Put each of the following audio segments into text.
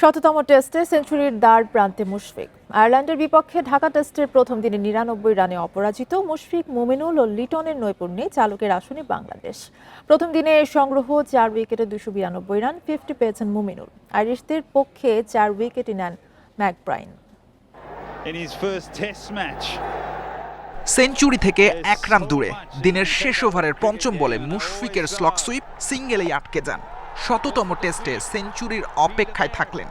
শততম টেস্টে সেঞ্চুরির দ্বার প্রান্তে মুশফিক। আয়ারল্যান্ডের বিপক্ষে ঢাকা টেস্টের প্রথম দিনে নিরানব্বই রানে অপরাজিত মুশফিক মুমিনুল ও লিটনের নৈপুণ্যে চালকের আসনে বাংলাদেশ। প্রথম দিনে সংগ্রহ চার উইকেটে দুশো বিরানব্বই রান ফিফটি পেয়েছেন মুমিনুল। আইরিশদের পক্ষে চার উইকেটই নেন ম্যাকব্রাইন। সেঞ্চুরি থেকে এক রান দূরে। দিনের শেষ ওভারের পঞ্চম বলে মুশফিকের স্লক সুইপ সিঙ্গেলেই আটকে যান। শততম টেস্টে সেঞ্চুরির অপেক্ষায় থাকলেন।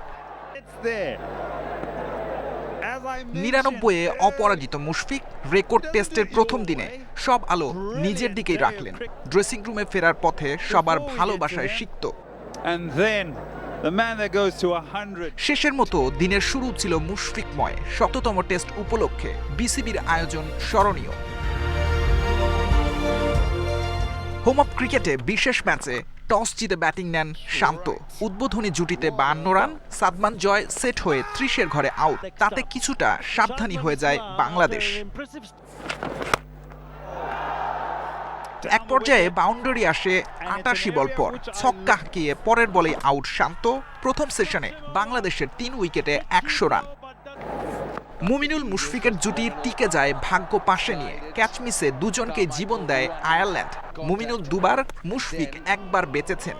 নিরানব্বইয়ে অপরাজিত মুশফিক রেকর্ড টেস্টের প্রথম দিনে সব আলো নিজের দিকেই রাখলেন। ড্রেসিং রুমে ফেরার পথে সবার ভালোবাসায় hundred. শেষের মতো দিনের শুরু ছিল মুশফিকময় শততম টেস্ট উপলক্ষে বিসিবির আয়োজন স্মরণীয়। হোম অফ ক্রিকেটে বিশেষ ম্যাচে টস জিতে ব্যাটিং নেন শান্ত। উদ্বোধনী জুটিতে বান্ন রান, সাদমান জয় সেট হয়ে ত্রিশের ঘরে আউট। তাতে কিছুটা সাবধানী হয়ে যায় বাংলাদেশ। এক পর্যায়ে বাউন্ডারি আসে আটাশি বল পর। ছক্কা হাঁকিয়ে পরের বলে আউট শান্ত। প্রথম সেশনে বাংলাদেশের তিন উইকেটে একশো রান। মুমিনুল মুশফিকের জুটি টিকে যায় ভাগ্য পাশে নিয়ে। ক্যাচ মিসে দুজনকে জীবন দেয় আয়ারল্যান্ড। মুমিনুল দুবার মুশফিক একবার বেঁচেছেন।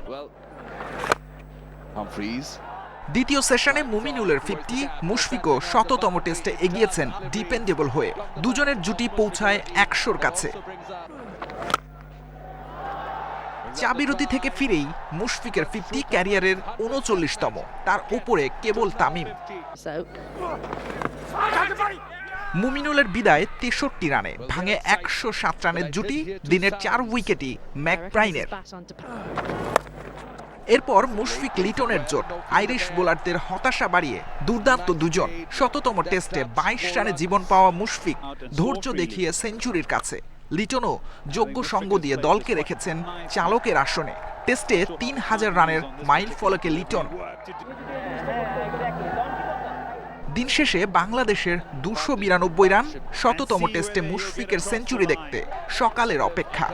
দ্বিতীয় সেশনে মুমিনুলের ফিফটি মুশফিকও শততম টেস্টে এগিয়েছেন ডিপেন্ডেবল হয়ে। দুজনের জুটি পৌঁছায় একশোর কাছে। চাবিরতি থেকে ফিরেই মুশফিকের ফিফটি ক্যারিয়ারের উনচল্লিশতম, তার উপরে কেবল তামিম। মুমিনুলের বিদায় তেষট্টি রানে, ভাঙে একশো সাত রানের জুটি, দিনের চার উইকেটই ম্যাকব্রাইনের। এরপর মুশফিক লিটনের জোট, আইরিশ বোলারদের হতাশা বাড়িয়ে দুর্দান্ত দুজন, শততম টেস্টে বাইশ রানে জীবন পাওয়া মুশফিক ধৈর্য দেখিয়ে সেঞ্চুরির কাছে। লিটনও যোগ্য সঙ্গ দিয়ে দলকে রেখেছেন চালকের আসনে। টেস্টে তিন হাজার রানের মাইল ফলকে লিটন। দিন শেষে বাংলাদেশের দুশো বিরানব্বই রান শততম টেস্টে মুশফিকের সেঞ্চুরি দেখতে। সকালের অপেক্ষা।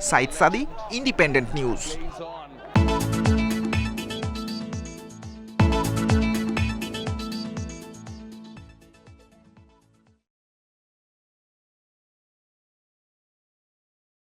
Sayeed Sadi Independent News.